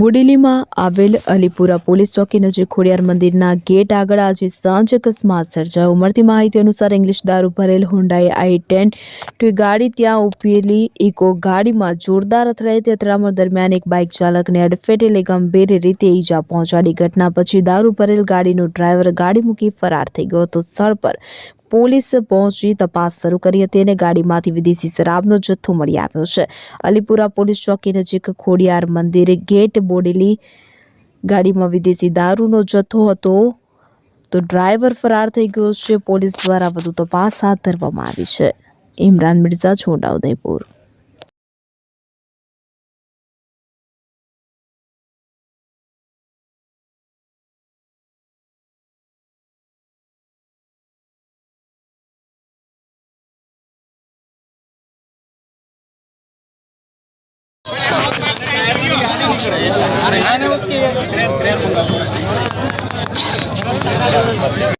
બોડેલીમાં આવેલ અલીપુરા પોલીસ ચોકી નજીક ખોડિયાર મંદિરના ગેટ આગળ આજે સાંજ અકસ્માત સર્જાયો. મળતી માહિતી અનુસાર ઇંગ્લિશ દારૂ ભરેલ હોન્ડાએ આઈ ટેન ટુ ગાડી ત્યાં ઉભેલી ઇકો ગાડીમાં જોરદાર અથડાઈ અથડામણ દરમિયાન એક બાઇક ચાલકને અડફેટે ગંભીર રીતે ઈજા પહોંચાડી. ઘટના પછી દારૂ ભરેલ ગાડીનો ડ્રાઈવર ગાડી મૂકી ફરાર થઈ ગયો હતો. સ્થળ પર પોલીસ પહોંચી તપાસ શરૂ કરી હતી અને ગાડીમાંથી વિદેશી શરાબનો જથ્થો મળી આવ્યો છે. અલીપુરા પોલીસ ચોકી નજીક ખોડિયાર મંદિર ગેટ બોડેલી ગાડીમાં વિદેશી દારૂનો જથ્થો હતો તો ડ્રાઈવર ફરાર થઈ ગયો છે. પોલીસ દ્વારા વધુ તપાસ હાથ ધરવામાં આવી છે. Imran Mirza Chhota Udepur creer, creer, creer,